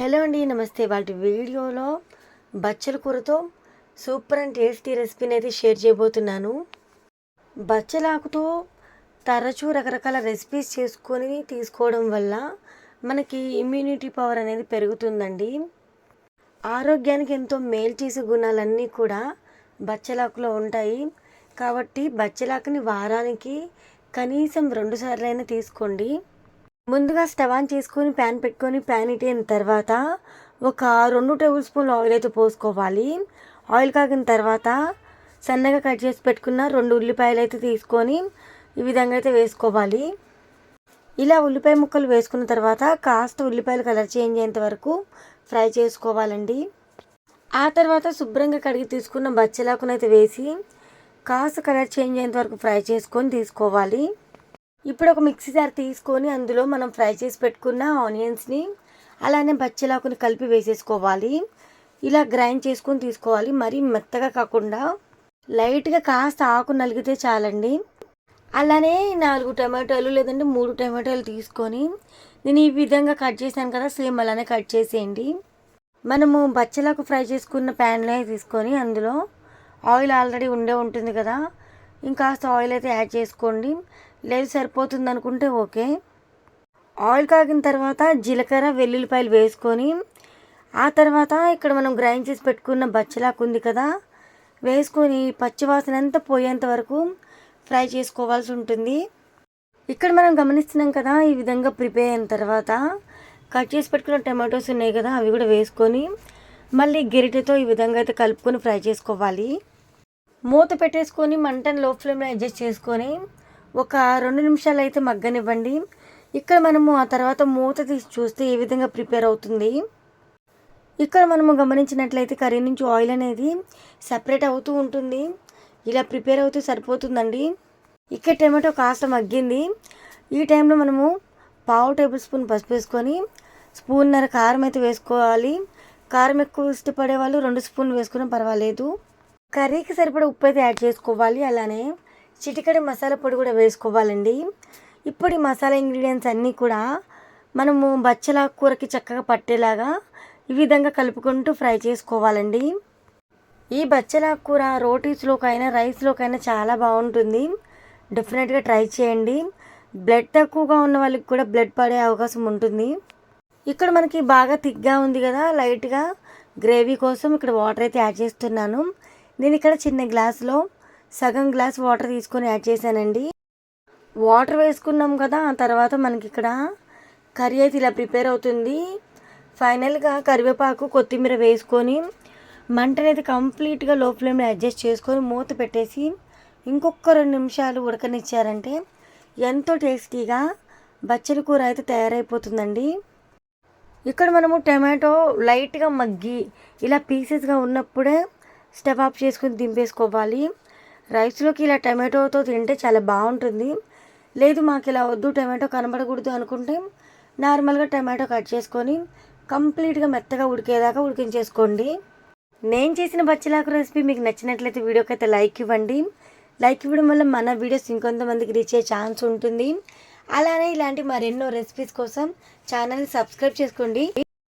Hello అండి నమస్తే. వాటి వీడియోలో బచ్చల కూరతో సూపర్ అండ్ టేస్టీ రెసిపీని అయితే షేర్ చేయబోతున్నాను. బచ్చలాకుతో తరచూ రకరకాల రెసిపీస్ చేసుకొని తీసుకోవడం వల్ల మనకి ఇమ్యూనిటీ పవర్ అనేది పెరుగుతుందండి. ఆరోగ్యానికి ఎంతో మేలు చేసే గుణాలన్నీ కూడా బచ్చలాకులో ఉంటాయి. కాబట్టి బచ్చలాకుని వారానికి కనీసం రెండు సార్లైనా తీసుకోండి. ముందుగా స్టవ్ ఆన్ చేసుకొని ప్యాన్ పెట్టుకొని ప్యాన్ ఇటైన తర్వాత ఒక రెండు టేబుల్ స్పూన్ ఆయిల్ అయితే పోసుకోవాలి. ఆయిల్ కాగిన తర్వాత సన్నగా కట్ చేసి పెట్టుకున్న రెండు ఉల్లిపాయలు అయితే తీసుకొని ఈ విధంగా అయితే వేసుకోవాలి. ఇలా ఉల్లిపాయ ముక్కలు వేసుకున్న తర్వాత కాస్త ఉల్లిపాయలు కలర్ చేంజ్ అయ్యేంత వరకు ఫ్రై చేసుకోవాలండి. ఆ తర్వాత శుభ్రంగా కడిగి తీసుకున్న బచ్చలాకునైతే వేసి కాస్త కలర్ చేంజ్ అయ్యేంత వరకు ఫ్రై చేసుకొని తీసుకోవాలి. ఇప్పుడు ఒక మిక్సీ జార్ తీసుకొని అందులో మనం ఫ్రై చేసి పెట్టుకున్న ఆనియన్స్ని అలానే బచ్చలాకుని కలిపి వేసేసుకోవాలి. ఇలా గ్రైండ్ చేసుకొని తీసుకోవాలి. మరీ మెత్తగా కాకుండా లైట్గా కాస్త ఆకు నలిగితే చాలండి. అలానే నాలుగు టమాటాలు లేదంటే మూడు టమాటాలు తీసుకొని నేను ఈ విధంగా కట్ చేశాను కదా సేమ్ అలానే కట్ చేసేయండి. మనము బచ్చలాకు ఫ్రై చేసుకున్న ప్యాన్లో తీసుకొని అందులో ఆయిల్ ఆల్రెడీ ఉండే ఉంటుంది కదా ఇంకాస్త ఆయిల్ అయితే యాడ్ చేసుకోండి. లేదు సరిపోతుంది అనుకుంటే ఓకే. ఆయిల్ కాగిన తర్వాత జీలకర్ర వెల్లుల్లిపాయలు వేసుకొని ఆ తర్వాత ఇక్కడ మనం గ్రైండ్ చేసి పెట్టుకున్న బచ్చలాకు ఉంది కదా వేసుకొని పచ్చివాసన అంతా పోయేంత వరకు ఫ్రై చేసుకోవాల్సి ఉంటుంది. ఇక్కడ మనం గమనిస్తున్నాం కదా ఈ విధంగా ప్రిపేర్ అయిన తర్వాత కట్ చేసి పెట్టుకున్న టమాటోస్ ఉన్నాయి కదా అవి కూడా వేసుకొని మళ్ళీ గెరిటెతో ఈ విధంగా అయితే కలుపుకొని ఫ్రై చేసుకోవాలి. మూత పెట్టేసుకొని మంటను లో ఫ్లేమ్లో అడ్జస్ట్ చేసుకొని ఒక రెండు నిమిషాలు అయితే మగ్గనివ్వండి. ఇక్కడ మనము ఆ తర్వాత మూత తీసి చూస్తే ఏ విధంగా ప్రిపేర్ అవుతుంది. ఇక్కడ మనము గమనించినట్లయితే కర్రీ నుంచి ఆయిల్ అనేది సపరేట్ అవుతూ ఉంటుంది. ఇలా ప్రిపేర్ అవుతూ సరిపోతుందండి. ఇక్కడ టమాటో కాస్త మగ్గింది. ఈ టైంలో మనము పావు టేబుల్ స్పూన్ పసుపు వేసుకొని స్పూన్నర కారం అయితే వేసుకోవాలి. కారం ఎక్కువ ఇష్టపడే వాళ్ళు రెండు స్పూన్లు వేసుకున్న పర్వాలేదు. కర్రీకి సరిపడే ఉప్పు అయితే యాడ్ చేసుకోవాలి. అలానే చిటికడి మసాలా పొడి కూడా వేసుకోవాలండి. ఇప్పుడు ఈ మసాలా ఇంగ్రీడియంట్స్ అన్నీ కూడా మనము బచ్చల కూరకి చక్కగా పట్టేలాగా ఈ విధంగా కలుపుకుంటూ ఫ్రై చేసుకోవాలండి. ఈ బచ్చల కూర రోటీస్లోకైనా రైస్లోకైనా చాలా బాగుంటుంది. డెఫినెట్గా ట్రై చేయండి. బ్లడ్ తక్కువగా ఉన్న వాళ్ళకి కూడా బ్లడ్ పడే అవకాశం ఉంటుంది. ఇక్కడ మనకి బాగా థిక్గా ఉంది కదా లైట్గా గ్రేవీ కోసం ఇక్కడ వాటర్ అయితే యాడ్ చేస్తున్నాను. నేను ఇక్కడ చిన్న గ్లాస్లో సగం గ్లాస్ వాటర్ తీసుకొని యాడ్ చేశానండి. వాటర్ వేసుకున్నాం కదా ఆ తర్వాత మనకి ఇక్కడ కర్రీ అయితే ఇలా ప్రిపేర్ అవుతుంది. ఫైనల్గా కరివేపాకు కొత్తిమీర వేసుకొని మంటనైతే కంప్లీట్గా లో ఫ్లేమ్లో అడ్జస్ట్ చేసుకొని మూత పెట్టేసి ఇంకొక రెండు నిమిషాలు ఉడకనిచ్చారంటే ఎంతో టేస్టీగా బచ్చలి కూర అయితే తయారైపోతుందండి. ఇక్కడ మనము టమాటో లైట్గా మగ్గి ఇలా పీసెస్గా ఉన్నప్పుడే స్టవ్ ఆఫ్ చేసుకుని దింపేసుకోవాలి. రైస్లోకి ఇలా టమాటోతో తింటే చాలా బాగుంటుంది. లేదు మాకు ఇలా వద్దు టమాటో కనబడకూడదు అనుకుంటే నార్మల్గా టమాటో కట్ చేసుకొని కంప్లీట్గా మెత్తగా ఉడికేదాకా ఉడికించేసుకోండి. నేను చేసిన బచ్చలాకు రెసిపీ మీకు నచ్చినట్లయితే వీడియోకి అయితే లైక్ ఇవ్వండి. లైక్ ఇవ్వడం వల్ల మన వీడియోస్ ఇంకొంతమందికి రీచ్ అయ్యే ఛాన్స్ ఉంటుంది. అలానే ఇలాంటి మరెన్నో రెసిపీస్ కోసం ఛానల్ని సబ్స్క్రైబ్ చేసుకోండి.